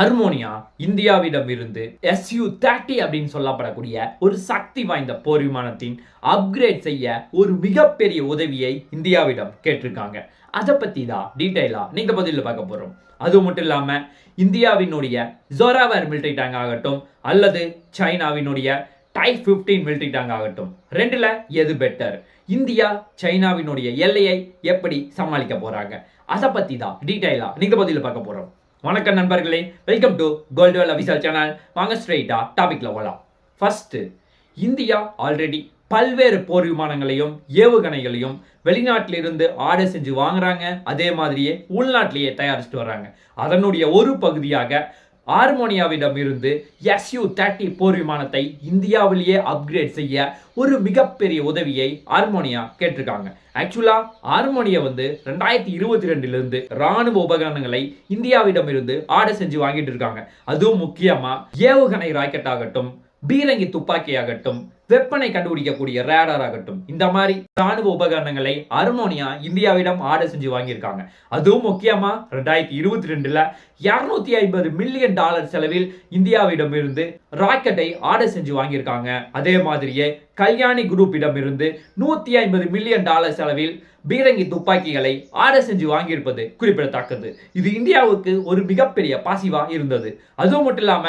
அர்மோனியா இந்தியாவிடம் இருந்து SU thirty அப்படின்னு சொல்லப்படக்கூடிய ஒரு சக்தி வாய்ந்த போர் விமானத்தின் அப்கிரேட் செய்ய ஒரு மிகப்பெரிய உதவியை இந்தியாவிடம் கேட்டிருக்காங்க. அதை பத்தி தான் டீட்டெயிலா நீங்க பதில பார்க்க போறோம். அது மட்டும் இல்லாம இந்தியாவினுடைய ஜோராவர் மிலிட்ரி டேங்க் ஆகட்டும் அல்லது சைனாவினுடைய டை ஃபிஃப்டீன் மிலிட்ரி டேங்க் ஆகட்டும் ரெண்டுல எது பெட்டர் இந்தியா சைனாவினுடைய எல்லையை எப்படி சமாளிக்க போறாங்க? அதை பத்தி தான் டீட்டெயிலா நீங்க பதில பார்க்க போறோம். வணக்கம் நண்பர்களே welcome to Goldwell official channel வாங்க ஸ்ட்ரெயிட்டா டாபிக்ல போகலாம் ஃபர்ஸ்ட் இந்தியா ஆல்ரெடி பல்வேறு போர் விமானங்களையும் ஏவுகணைகளையும் வெளிநாட்டிலிருந்து ஆர்டர் செஞ்சு வாங்குறாங்க. அதே மாதிரியே உள்நாட்டிலேயே தயாரிச்சுட்டு வர்றாங்க. அதனுடைய ஒரு பகுதியாக ஆர்மோனியாவிடம் இருந்து எஸ்யூ தேர்ட்டி போர் விமானத்தை இந்தியாவிலேயே அப்கிரேட் செய்ய ஒரு மிகப்பெரிய உதவியை ஆர்மோனியா கேட்டிருக்காங்க. ஆக்சுவலா ஆர்மோனியா வந்து ரெண்டாயிரத்தி இருபத்தி ரெண்டிலிருந்து ராணுவ உபகரணங்களை இந்தியாவிடம் இருந்து ஆர்டர் செஞ்சு வாங்கிட்டு இருக்காங்க. அதுவும் முக்கியமா ஏவுகணை ராக்கெட் ஆகட்டும் பீரங்கி துப்பாக்கி ஆகட்டும் வெப்பனை கண்டுபிடிக்கக்கூடிய ரேடார் ஆகட்டும். இந்த மாதிரி ராணுவ உபகரணங்களை அர்மோனியா இந்தியாவிடம் ஆர்டர் செஞ்சு வாங்கியிருக்காங்க. அதுவும் முக்கியமா ரெண்டாயிரத்தி இருபத்தி ரெண்டுல இருநூத்தி ஐம்பது மில்லியன் டாலர் செலவில் இந்தியாவிடம் இருந்து ராக்கெட்டை ஆர்டர் செஞ்சு வாங்கியிருக்காங்க. அதே மாதிரியே கல்யாணி குரூப்பிடம் இருந்து நூத்தி ஐம்பது மில்லியன் டாலர் செலவில் பீரங்கி துப்பாக்கிகளை ஆர்டர் செஞ்சு வாங்கியிருப்பது குறிப்பிடத்தக்கது. இது இந்தியாவுக்கு ஒரு மிகப்பெரிய பாசிவா இருந்தது. அதுவும் மட்டும் இல்லாம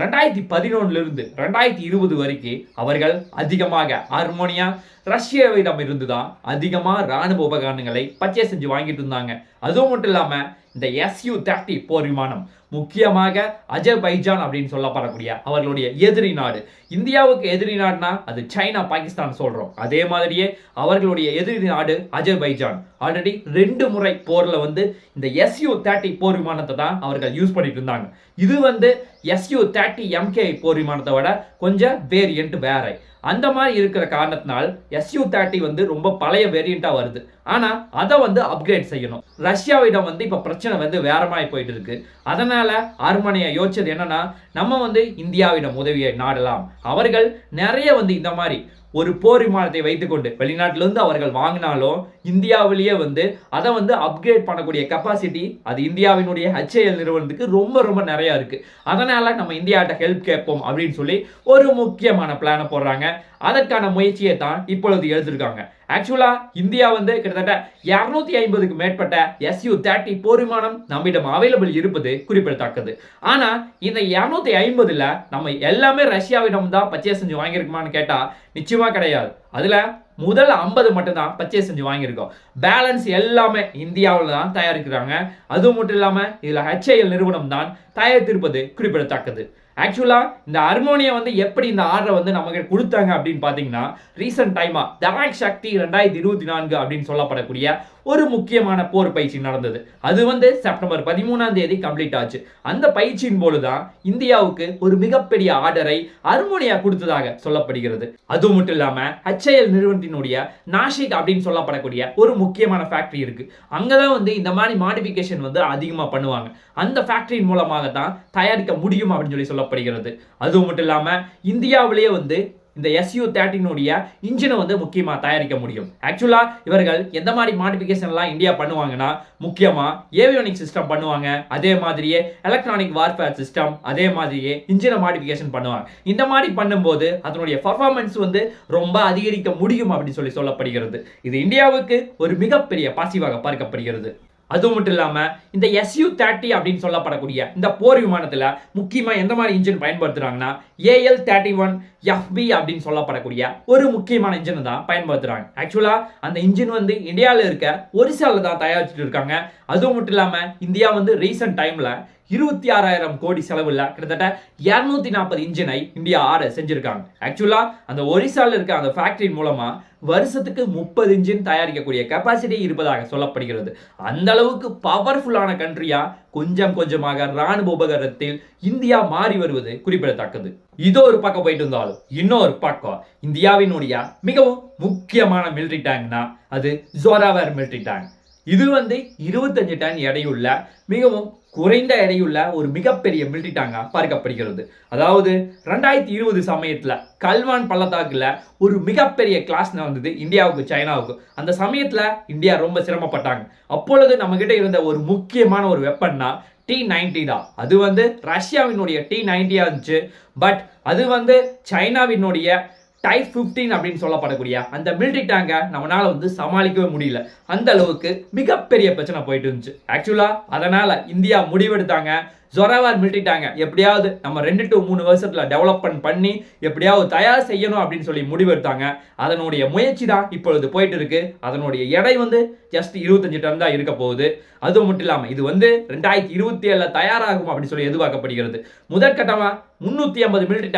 ரெண்டாயிரத்தி பதினொன்னுலருந்து ரெண்டாயிரத்தி இருபது வரைக்கும் அவர்கள் அதிகமாக ஹார்மோனியா ரஷ்யாவிடம் இருந்து தான் அதிகமாக ராணுவ உபகரணங்களை பர்ச்சேஸ் செஞ்சு வாங்கிட்டு இருந்தாங்க. அதுவும் மட்டும் இல்லாமல் இந்த எஸ்யூ தேர்ட்டி போர் விமானம் முக்கியமாக அஜர்பைஜான் அப்படின்னு சொல்லப்படக்கூடிய அவர்களுடைய எதிரி நாடு. இந்தியாவுக்கு எதிரி நாடுனா அது சைனா பாகிஸ்தான் சொல்றோம். அதே மாதிரியே அவர்களுடைய எதிரி நாடு அஜர்பைஜான். ஆல்ரெடி ரெண்டு முறை போர்ல வந்து இந்த எஸ்யூ தேர்ட்டி போர் விமானத்தை தான் அவர்கள் யூஸ் பண்ணிட்டு இருந்தாங்க. இது வந்து எஸ்யூ தேர்ட்டி எம்கே போர் விமானத்தை விட கொஞ்சம் வேரியன்ட் வேற. அந்த மாதிரி இருக்கிற காரணத்தினால் எஸ்யூ தேர்ட்டி வந்து ரொம்ப பழைய வேரியண்ட்டாக வருது. ஆனால் அதை வந்து அப்கிரேட் செய்யணும். ரஷ்யாவிடம் வந்து இப்போ பிரச்சனை வந்து வேற மாதிரி போயிட்டு இருக்கு அதனால் அருமனையை யோசிச்சது என்னன்னா நம்ம வந்து இந்தியாவிடம் உதவியை நாடலாம். அவர்கள் நிறைய வந்து இந்த மாதிரி ஒரு போர் விமானத்தை வைத்துக்கொண்டு வெளிநாட்டிலிருந்து அவர்கள் வாங்கினாலும் இந்தியாவிலேயே வந்து அதை வந்து அப்கிரேட் பண்ணக்கூடிய கெப்பாசிட்டி அது இந்தியாவினுடைய ஹெச்ஏஎல் நிறுவனத்துக்கு ரொம்ப ரொம்ப நிறைய இருக்கு. அதனால நம்ம இந்தியாட்ட ஹெல்ப் கேட்போம் அப்படின்னு சொல்லி ஒரு முக்கியமான பிளானை போடுறாங்க. அதற்கான முயற்சியை தான் இப்பொழுது எடுத்திருக்காங்க. ஆக்சுவலாக இந்தியா வந்து கிட்டத்தட்ட இரநூத்தி ஐம்பதுக்கு மேற்பட்ட எஸ்யூ தேர்ட்டி போர் விமானம் நம்மிடம் அவைலபிள் இருப்பது குறிப்பிடத்தக்கது. ஆனால் இந்த இரநூத்தி ஐம்பதில் நம்ம எல்லாமே ரஷ்யாவிடம் தான் பர்ச்சேஸ் செஞ்சு வாங்கியிருக்குமான்னு கேட்டால் நிச்சயமாக கிடையாது. அதில் முதல் ஐம்பது மட்டும்தான் பர்ச்சேஸ் செஞ்சு வாங்கியிருக்கோம். பேலன்ஸ் எல்லாமே இந்தியாவில் தான் தயாரிக்கிறாங்க. அது மட்டும் இல்லாமல் இதில் ஹெச்ஐஎல் நிறுவனம் தான் தயாரித்திருப்பது குறிப்பிடத்தக்கது. ஆக்சுவலாக இந்த ஹார்மோனியா வந்து எப்படி இந்த ஆர்டரை வந்து நமக்கு கொடுத்தாங்க அப்படின்னு பார்த்தீங்கன்னா ரீசெண்ட் டைமாக தராக் சக்தி ரெண்டாயிரத்தி இருபத்தி நான்கு அப்படின்னு சொல்லப்படக்கூடிய ஒரு முக்கியமான போர் பயிற்சி நடந்தது. அது வந்து செப்டம்பர் பதிமூணாம் தேதி கம்ப்ளீட் ஆச்சு. அந்த பயிற்சியின் போதுதான் இந்தியாவுக்கு ஒரு மிகப்பெரிய ஆர்டரை அர்மோனியா கொடுத்ததாக சொல்லப்படுகிறது. அது மட்டும் இல்லாம ஹெச்ஐஎல் நிறுவனத்தினுடைய நாஷிக் அப்படின்னு சொல்லப்படக்கூடிய ஒரு முக்கியமான ஃபேக்டரி இருக்கு. அங்கதான் வந்து இந்த மாதிரி மாடிஃபிகேஷன் வந்து அதிகமா பண்ணுவாங்க. அந்த ஃபேக்டரியின் மூலமாக தான் தயாரிக்க முடியும் அப்படின்னு சொல்லி சொல்லப்படுகிறது. அதுவும் மட்டும் இல்லாம இந்தியாவிலேயே வந்து இந்த எஸ்யூ தேர்ட்டினுடைய இன்ஜினை வந்து முக்கியமாக தயாரிக்க முடியும். ஆக்சுவலாக இவர்கள் எந்த மாதிரி மாடிஃபிகேஷன்லாம் இந்தியா பண்ணுவாங்கன்னா முக்கியமாக ஏவியோனிக் சிஸ்டம் பண்ணுவாங்க. அதே மாதிரியே எலக்ட்ரானிக் வார்ஃபேர் சிஸ்டம் அதே மாதிரியே இன்ஜினை மாடிஃபிகேஷன் பண்ணுவாங்க. இந்த மாதிரி பண்ணும்போது அதனுடைய பர்ஃபார்மன்ஸ் வந்து ரொம்ப அதிகரிக்க முடியும் அப்படின்னு சொல்லி சொல்லப்படுகிறது. இது இந்தியாவுக்கு ஒரு மிகப்பெரிய பாசிவாக பார்க்கப்படுகிறது. அது மட்டும் இல்லாமல் இந்த எஸ்யூ தேர்ட்டி அப்படின்னு சொல்லப்படக்கூடிய இந்த போர் விமானத்தில் முக்கியமாக எந்த மாதிரி இன்ஜின் பயன்படுத்துகிறாங்கன்னா ஏஎல் தேர்ட்டி ஒன் எஃப்பி அப்படின்னு சொல்லப்படக்கூடிய ஒரு முக்கியமான இன்ஜினை தான் பயன்படுத்துகிறாங்க ஆக்சுவலாக அந்த இன்ஜின் வந்து இந்தியாவில் இருக்க ஒரிசால தான் தயாரிச்சுட்டு இருக்காங்க. அதுவும் மட்டும் இல்லாமல் இந்தியா வந்து ரீசெண்ட் டைமில் இருபத்தி ஆறாயிரம் கோடி செலவில் கிட்டத்தட்ட இரநூத்தி நாற்பது இன்ஜினை இந்தியா ஆட செஞ்சுருக்காங்க. ஆக்சுவலா அந்த ஒரிசால இருக்க அந்த ஃபேக்ட்ரி மூலமாக வருஷத்துக்கு முப்பது இன்ஜின் தயாரிக்கக்கூடிய கெப்பாசிட்டி இருப்பதாக சொல்லப்படுகிறது. அந்த அளவுக்கு பவர்ஃபுல்லான கண்ட்ரியா கொஞ்சம் கொஞ்சமாக ராணுவ உபகரணத்தில் இந்தியா மாறி வருவது குறிப்பிடத்தக்கது. இதோ ஒரு பக்கம் போயிட்டு இருந்தாலும் இன்னொரு பக்கம் இந்தியாவினுடைய மிகவும் முக்கியமான மிலிட்ரி டேங்க்னா அது ஜோராவர் மிலிட்ரி டேங்க் இது வந்து இருபத்தஞ்சு டன் எடையுள்ள மிகவும் குறைந்த எடையுள்ள ஒரு மிகப்பெரிய மிலிட்டரி டேங்கா பார்க்கப்படுகிறது. அதாவது ரெண்டாயிரத்தி இருபது சமயத்தில் கல்வான் பள்ளத்தாக்கில் ஒரு மிகப்பெரிய கிளாஸ் நடந்தது இந்தியாவுக்கு சைனாவுக்கு. அந்த சமயத்தில் இந்தியா ரொம்ப சிரமப்பட்டாங்க. அப்பொழுது நம்மக்கிட்ட இருந்த ஒரு முக்கியமான ஒரு வெப்பன்னா டி நைன்டி தான். அது வந்து ரஷ்யாவினுடைய டி நைன்டியா இருந்துச்சு. பட் அது வந்து சைனாவினுடைய டைப் 15 அப்படின்னு சொல்லப்படக்கூடிய அந்த மிலிட்ரி டேங்கை நம்மளால வந்து சமாளிக்கவே முடியல. அந்த அளவுக்கு மிகப்பெரிய பிரச்சனை போயிட்டு இருந்துச்சு. ஆக்சுவலா அதனால இந்தியா முடிவெடுத்தாங்க. ஜொராவார் மிட்டிட்டாங்க எப்படியாவது நம்ம ரெண்டு டு மூணு வருஷத்தில் டெவலப்மெண்ட் பண்ணி எப்படியாவது தயார் செய்யணும் அப்படின்னு சொல்லி முடிவெடுத்தாங்க. அதனுடைய முயற்சி தான் இப்பொழுது போயிட்டு இருக்கு அதனுடைய எடை வந்து ஜஸ்ட் இருபத்தஞ்சு டன் தான் இருக்க போகுது. அது மட்டும் இல்லாமல் இது வந்து ரெண்டாயிரத்தி இருபத்தி ஏழில் தயாராகும் அப்படின்னு சொல்லி எதிர்பார்க்கப்படுகிறது. முதற்கட்டமாக முந்நூற்றி ஐம்பது மிலிட்ரி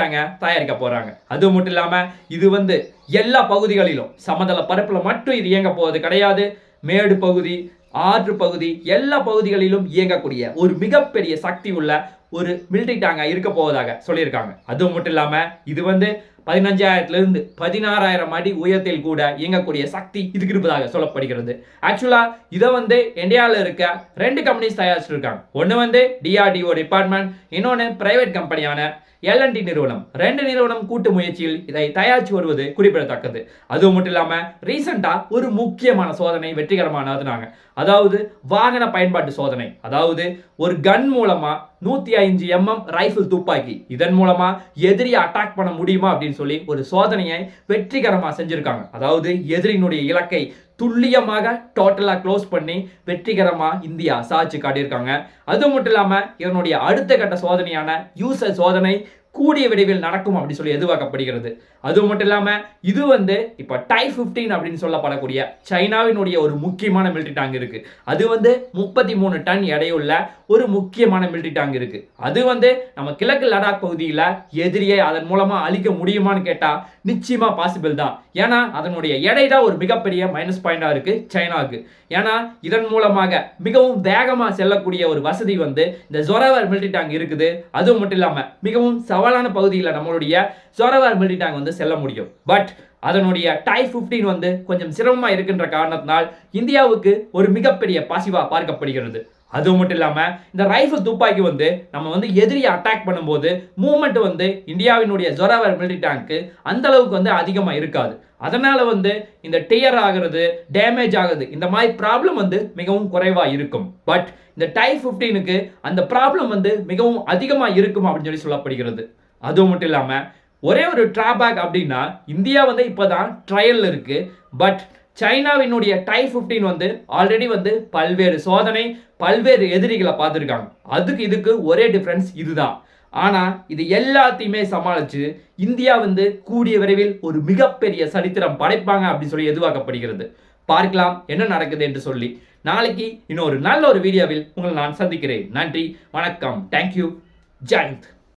தயாரிக்க போகிறாங்க அது மட்டும் இல்லாமல் இது வந்து எல்லா பகுதிகளிலும் சமதள பரப்பில் மட்டும் இது இயங்க போவது கிடையாது. மேடு பகுதி ஆற்று பகுதி எல்லா பகுதிகளிலும் இயங்கக்கூடிய ஒரு மிகப்பெரிய சக்தி உள்ள ஒரு மிலிட்ரி டேங்காக இருக்க போவதாக சொல்லியிருக்காங்க. அது மட்டும் இல்லாமல் இது வந்து பதினஞ்சாயிரத்துலேருந்து பதினாறாயிரம் அடி உயரத்தில் கூட இயங்கக்கூடிய சக்தி இதுக்கு இருப்பதாக சொல்லப்படுகிறது. ஆக்சுவலாக இதை வந்து இந்தியாவில் இருக்க ரெண்டு கம்பெனிஸ் தயாரிச்சிருக்காங்க. ஒன்று வந்து டிஆர்டிஓ டிபார்ட்மெண்ட் இன்னொன்று பிரைவேட் கம்பெனியான எல்என்டி நிறுவனம். ரெண்டு நிறுவனம் கூட்டு முயற்சியில் இதை தயாரித்து வருவது குறிப்பிடத்தக்கது. அது மட்டும் இல்லாமல் ரீசெண்டாக ஒரு முக்கியமான சோதனை வெற்றிகரமானதுனாங்க அதாவது வாகன பயன்பாட்டு சோதனை. அதாவது ஒரு கன் மூலமாக நூத்தி ஐந்து எம்எம் ரைஃபிள் துப்பாக்கி. இதன் மூலமா எதிரியை அட்டாக் பண்ண முடியுமா அப்படின்னு சொல்லி ஒரு சோதனையை வெற்றிகரமா செஞ்சிருக்காங்க. அதாவது எதிரியினுடைய இலக்கை துல்லியமாக டோட்டலாக க்ளோஸ் பண்ணி வெற்றிகரமாக இந்தியா சாதிச்சு காட்டியிருக்காங்க. அது மட்டும் இல்லாமல் இதனுடைய அடுத்த கட்ட சோதனையான யூசர் சோதனை கூடிய விரைவில் நடக்கும் அப்படின்னு சொல்லி எதிர்பார்க்கப்படுகிறது. அது மட்டும் இல்லாமல் இது வந்து இப்போ டை ஃபிஃப்டீன் அப்படின்னு சொல்லப்படக்கூடிய சைனாவினுடைய ஒரு முக்கியமான மிலிட்ரி டேங்க் இருக்கு. அது வந்து முப்பத்தி மூணு டன் எடையுள்ள ஒரு முக்கியமான மிலிட்ரி டேங்க் இருக்கு. அது வந்து நம்ம கிழக்கு லடாக் பகுதியில் எதிரியை அதன் மூலமா அழிக்க முடியுமான்னு கேட்டால் நிச்சயமா பாசிபிள் தான். ஏன்னா அதனுடைய எடை தான் ஒரு மிகப்பெரிய மைனஸ் பாயிண்டாக இருக்கு சைனாவுக்கு. ஏன்னா இதன் மூலமாக மிகவும் வேகமாக செல்லக்கூடிய ஒரு வசதி வந்து இந்த ஜொரவர் மிலிட்ரி டேங்க் இருக்குது. அது மட்டும் இல்லாமல் மிகவும் சவாலான பகுதியில் நம்மளுடைய சோரவார் மிலிட்ரி டேங்க் வந்து செல்ல முடியும். பட் அதனுடைய டை ஃபிஃப்டீன் வந்து கொஞ்சம் சிரமமா இருக்கின்ற காரணத்தினால் இந்தியாவுக்கு ஒரு மிகப்பெரிய பாசிவா பார்க்கப்படுகிறது. அது மட்டும் இல்லாமல் இந்த ரைஃபிள் துப்பாக்கி வந்து நம்ம வந்து எதிரியை அட்டாக் பண்ணும்போது மூமெண்ட் வந்து இந்தியாவினுடைய ஜொராவர் மிலிட்ரி டேங்க்கு அந்த அளவுக்கு வந்து அதிகமாக இருக்காது. அதனால் வந்து இந்த டியர் ஆகிறது டேமேஜ் ஆகுது இந்த மாதிரி ப்ராப்ளம் வந்து மிகவும் குறைவாக இருக்கும். பட் இந்த டை ஃபிஃப்டீனுக்கு அந்த ப்ராப்ளம் வந்து மிகவும் அதிகமாக இருக்கும் அப்படின்னு சொல்லி சொல்லப்படுகிறது. அது மட்டும் இல்லாமல் ஒரே ஒரு டிராபேக் அப்படின்னா இந்தியா வந்து இப்போதான் ட்ரையல் இருக்கு. பட் சைனாவினுடைய டை ஃபிஃப்டீன் வந்து ஆல்ரெடி வந்து பல்வேறு சோதனை பல்வேறு எதிரிகளை பார்த்துருக்காங்க. அதுக்கு இதுக்கு ஒரே டிஃப்ரென்ஸ் இதுதான். ஆனால் இது எல்லாத்தையுமே சமாளித்து இந்தியா வந்து கூடிய விரைவில் ஒரு மிகப்பெரிய சரித்திரம் படைப்பாங்க அப்படின்னு சொல்லி எதிர்பார்க்கப்படுகிறது. பார்க்கலாம் என்ன நடக்குது என்று சொல்லி. நாளைக்கு இன்னொரு நல்ல ஒரு வீடியோவில் உங்களை நான் சந்திக்கிறேன். நன்றி வணக்கம். தேங்க்யூ ஜெயந்த்